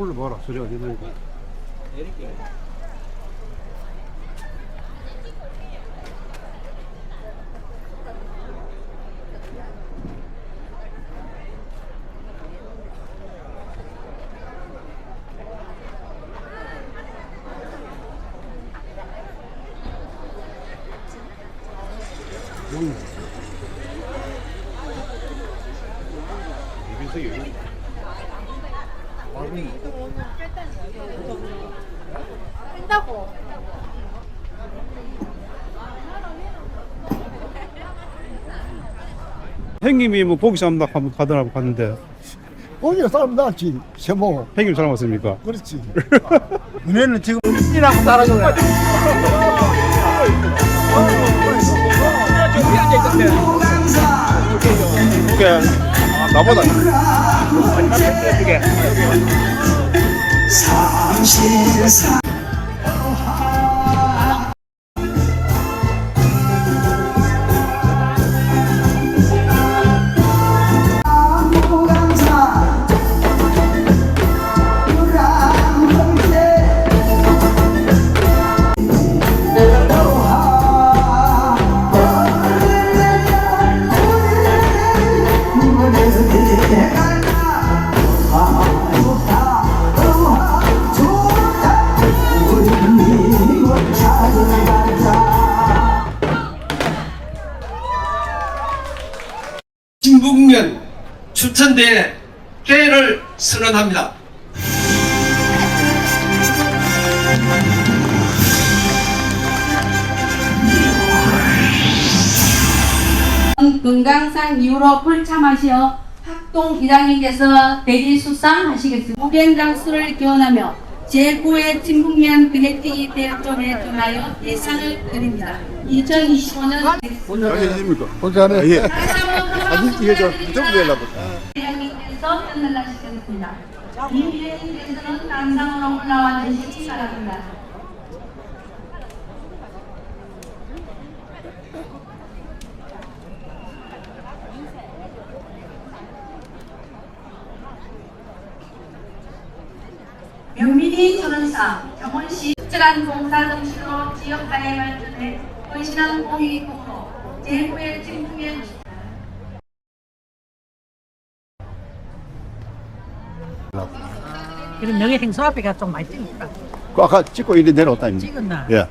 불러봐라 소리가 들리니까 음. 이빈석이 한다고. 형님이 뭐 고기 쌈다 한번 가더라고 갔는데. 거기가 사람 낫지 세모. 형님 사람 왔습니까? 그렇지. 은혜는 지금 그게 아, 나보다 진북면 금강산 이후로 불참하시어 학동 기장님께서 대리 수상하시겠습니다. 무경 장수를 기원하며 제9회 진북면 그네티기 대회점에 등하여 예상을 드립니다. 2025년 안녕하십니까? 혼자네 예. 다시 한번 아니 이게 저 유튜브 되려고 대장님께서 편을하시겠습니다. 임대인께서는 단상으로 올라와 주시기 바랍니다. 묘미리 천원상 경원시 특별한 봉사 정신으로 지역 가해 발전에 헌신한 공익 공로 제9회 진풍의 그럼 여기 행사 앞에가 좀 많이 찍을까? 그 아까 찍고 이리 내려왔다 이미 찍었나? 예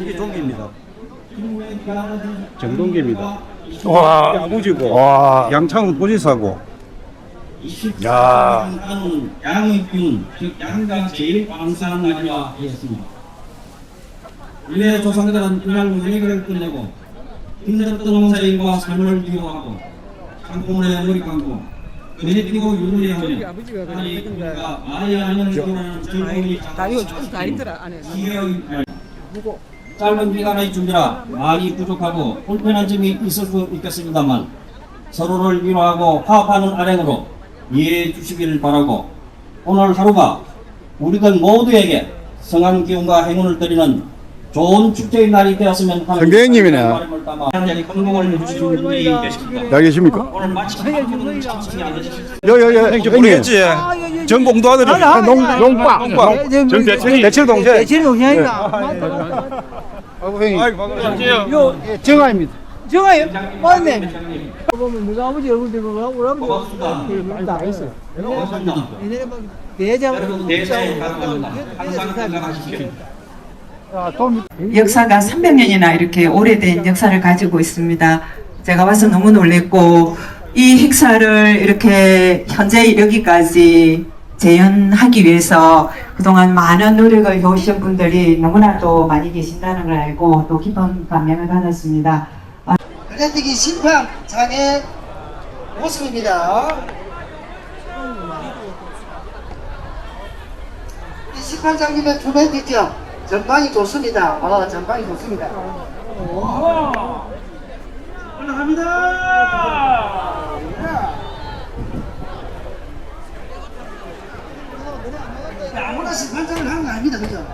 이게 동기입니다. 정동기입니다. 와, 아버지고 와, 양창은 도지사고 야. 양의균, 즉 양가 제일 광산 날이라 하였습니다. 우리의 조상들은 이날 문예를 끝내고 힘들었던 농사일과 삶을 비교하고 머리 감고 그네 피고 유물에 하며 아니 우리가 아예 하는 교라는 즐거움이 기회의 날. 짧은 기간의 준비라 많이 부족하고 불편한 점이 있을 수 있겠습니다만 서로를 위로하고 화합하는 안행으로 이해해 주시기를 바라고 오늘 하루가 우리들 모두에게 성한 기운과 행운을 드리는 좋은 축제의 날이 되었으면 하는 건강을 주시는 분이 계십니다. 여기 계십니까? 오늘 마침 한분은 참석이 안 되셨습니다. 여여여 형님 모르겠지? 전공도 아들이 농 농빵 농빵 정대철이 대철 동생 대체 동생이가 아이고 형님 아이고 반갑습니다. 요 예, 정아입니다 정아요? 맞네. 보면 네가 아버지 얼굴 들고 우리 아버지 고맙습니다. 다 했어. 고맙습니다. 얘네 막 대장 가능합니다. 항상 건강하십시오. 역사가 300년이나 이렇게 오래된 역사를 가지고 있습니다. 제가 와서 너무 놀랬고 이 행사를 이렇게 현재 이르기까지 재현하기 위해서 그동안 많은 노력을 해오신 분들이 너무나도 많이 계신다는 걸 알고 또 기쁜 감명을 받았습니다. 그랜드기 심판장의 모습입니다. 이 심판장님의 두 멘트죠. 전방이 좋습니다. 어, 전방이 좋습니다. 올라갑니다. 아무나 심판장을 하는 거 아닙니다. 그죠?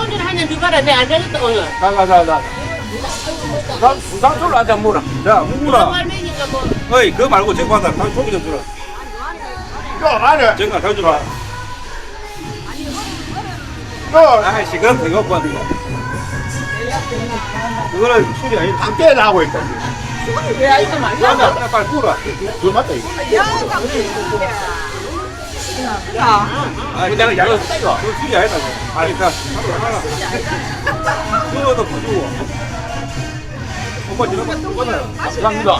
오늘 한잔 주가라 내안 되겠다 오늘 가가가가. 부산 부산 솔로 한잔 물어. 빨매니까 뭐 어이, 그거 말고 저거 하나 당 조기 좀 주라. 야, 안에. 정가 더 주라. 야, 아이씨, 그럼 되게 없고 하는 거. 그거는 술이 아니다. 밖에 나고 있다. 야, 빨리 불어. 그 맞다, 이거. 아, 내가 양을 써. 그 술이 아니다. 아니, 자, 하나. 그거도 부주고. 꺼내요. 감사합니다.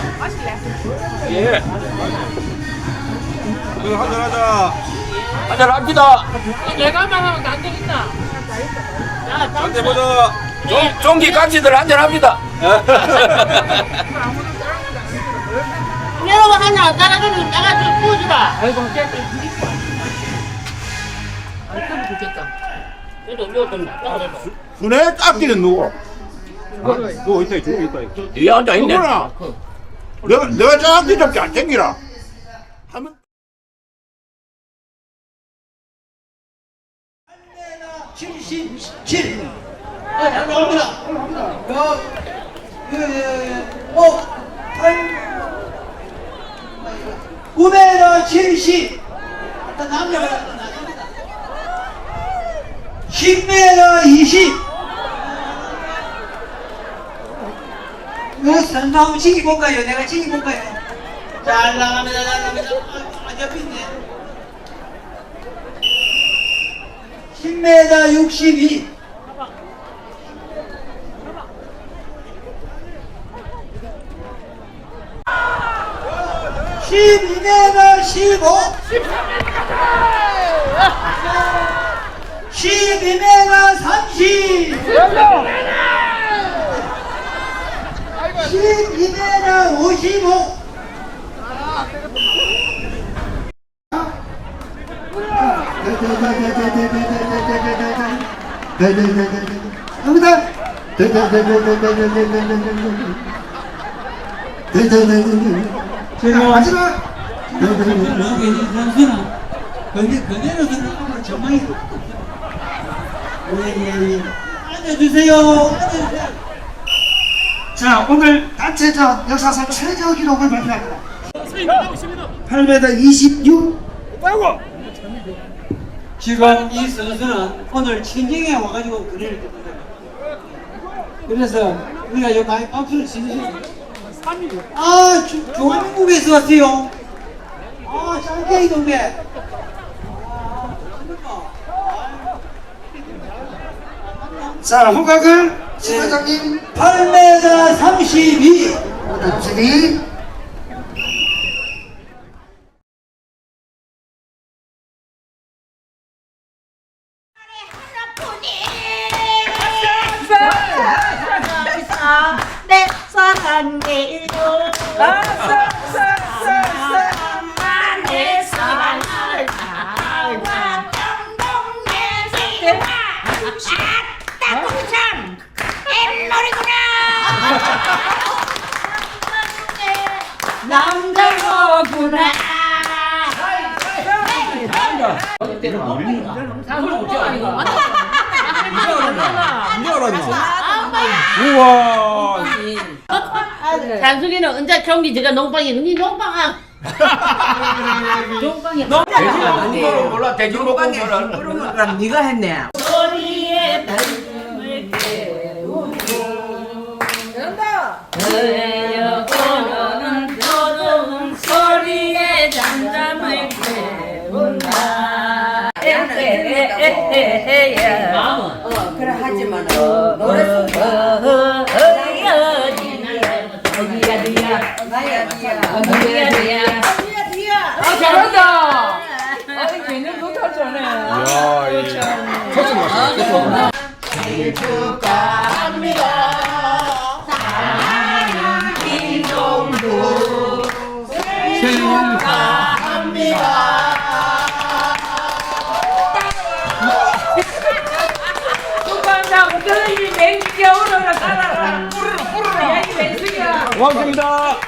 예. 그거 한잔 하자. 한잔 합니다. 내가만 하면 안 되겠다 야 한잔 보자. 종- 종기 깍지들 한잔 합니다. 여러분 한잔 따라주면 내가 좀 부어주라 아이고 아이고 좋겠다 그래도 좀 따라줘 순회 짝기는 누구? 누구 있다, 누구 있다. 이거. 뒤에 앉아 있네. 누구나. 내가, 내가 짝기 잡기 안 챙기라. 하면. 구매너 70. 남자가 나갑니다. 10매너 20. 이거 선수 한번 지기볼까요? 내가 지기볼까요? 잘 나갑니다, 잘 나갑니다. 아, 아, 옆에 있네. 10m 62. 십이메가 십오. 십이메가 삼십. 십이메가 오십오. 갑니다. 자, 마지막. 앉아주세요. 앉아주세요. 자, 오늘 단체전 역사상 최저 기록을 발표합니다. 8m 26. 지금 이 선수는 오늘 친정에 와가지고 그래를 듣는다. 그래서 우리가 요 많이 박수를 치는 아, 조- 조한국에서 왔어요. 아, 짱깨이 동네. 자, 호각을 심회장님 8m 32. 주시기. 내 사랑 내일 남자로구나. 우와. 단숙이는 언제 경기 제가 농방이 니 농방아. 몰라 대중복권 네가 했네. 소리에 담을 깨우고 그래요 고는 고는 소리에 잠잠을 깨운다 어 그래 하지만 노래 어디야 나야 어디야 뒤야 아 잘한다 아니 걔는 아네 야, 이 초점 맞춰. 초점. 축하합니다. 고맙습니다.